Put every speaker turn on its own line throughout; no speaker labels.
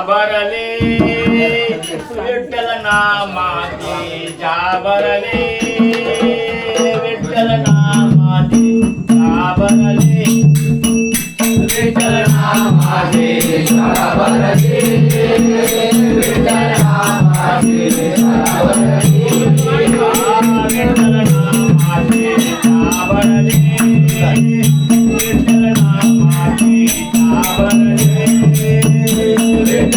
ಬರಲಿ ವಿಠಲ ನಾಮಾತಿ ಜಾ ಬರಲಿ ವಿಠಲ ನಾಮಾತಿ ಜಾ ಬರಲಿ ವಿಠಲ
ನಾಮಾತಿ ಜಾ ಬರಲಿ ವಿಠಲ ನಾಮಾತಿ ಜಾ ಬರಲಿ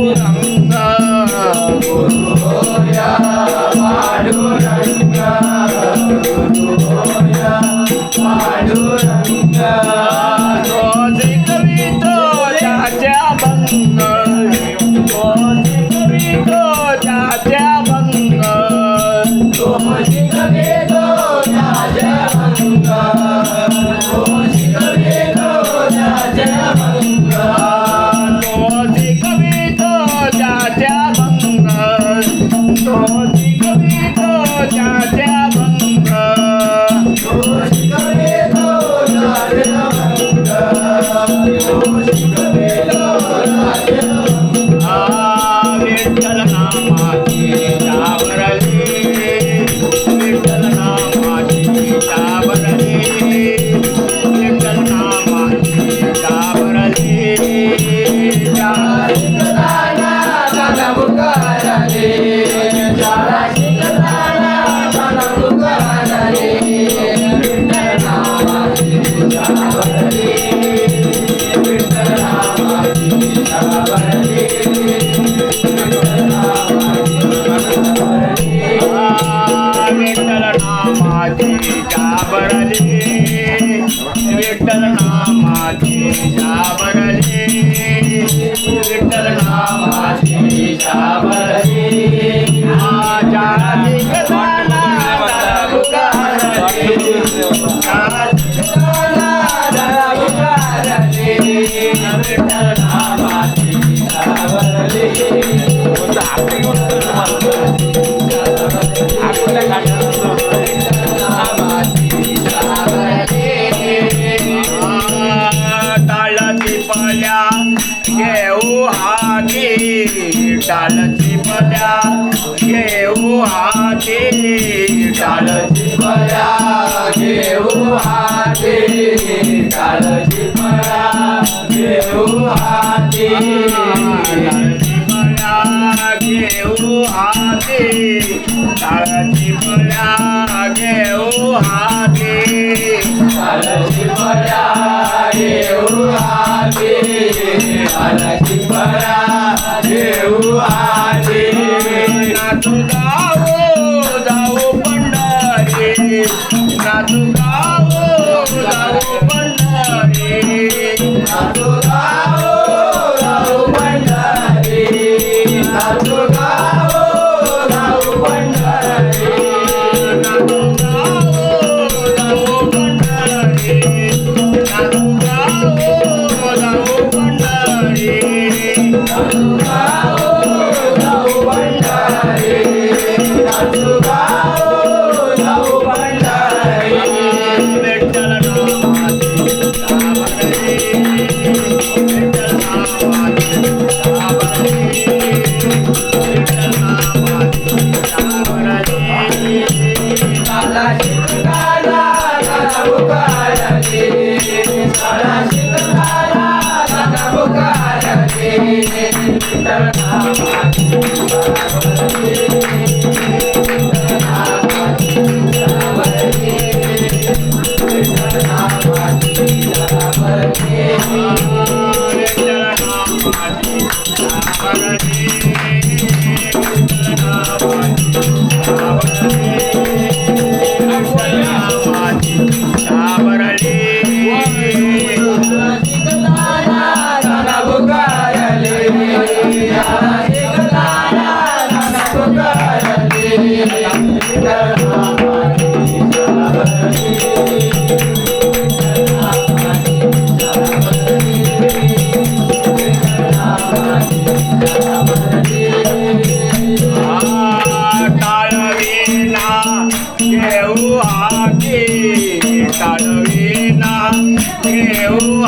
我 डालची मल्या घेऊ हाती. डालची
मल्या घेऊ हाती. डालची मल्या घेऊ हाती.
डालची मल्या घेऊ हाती. डालची मल्या घेऊ हाती. Thank you. घेऊ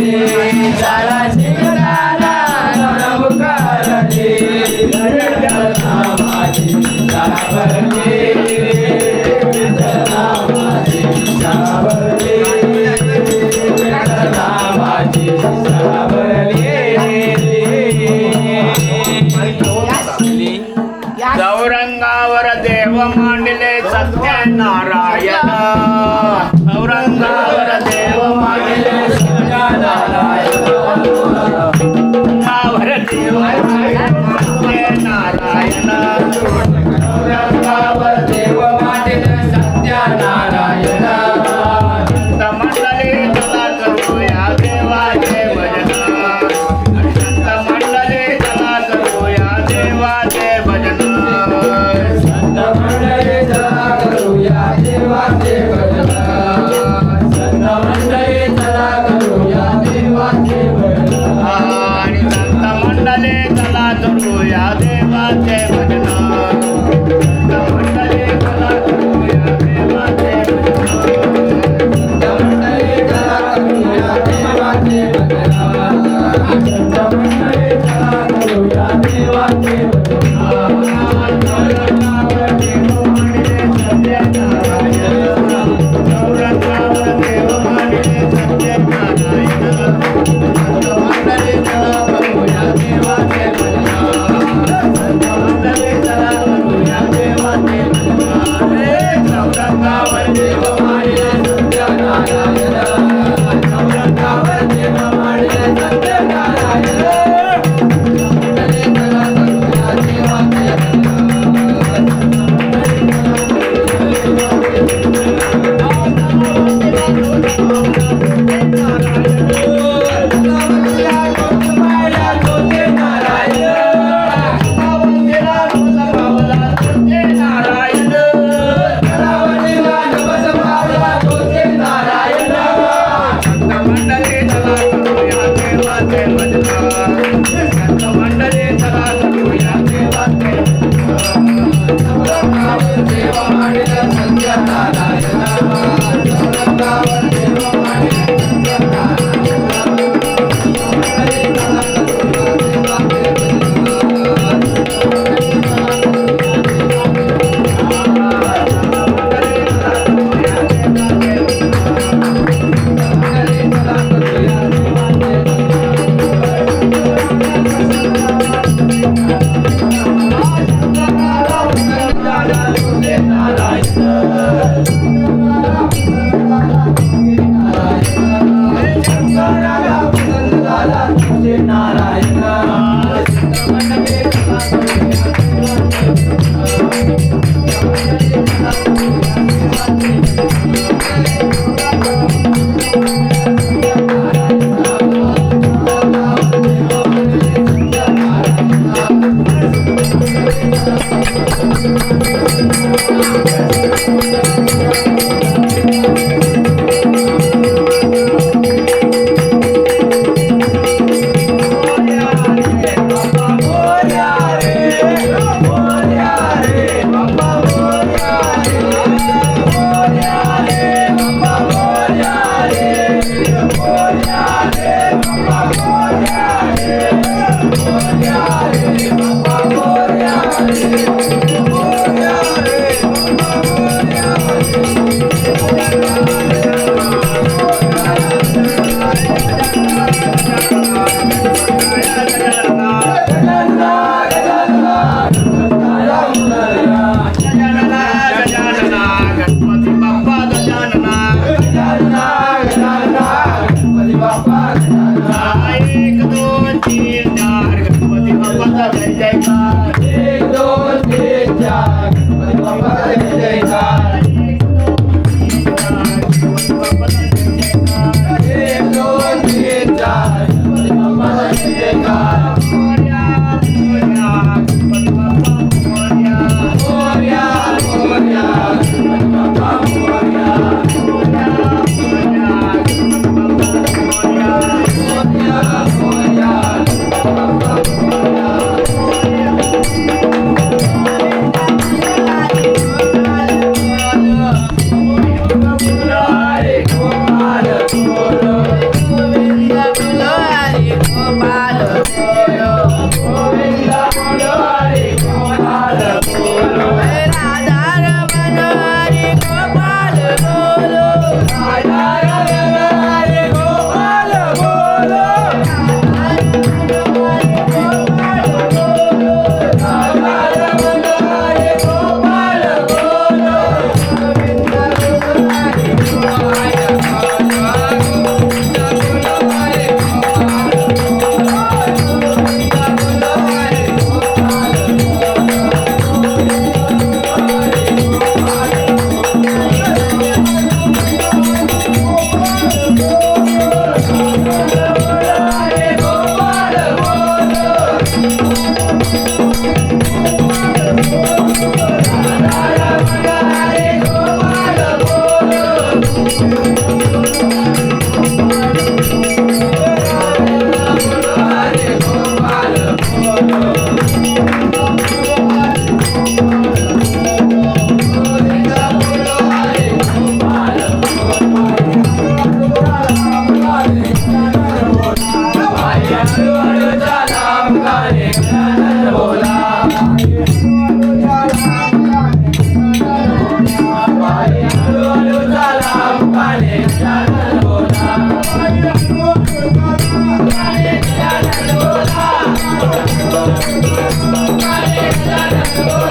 चौरंगावर దేవా Oh.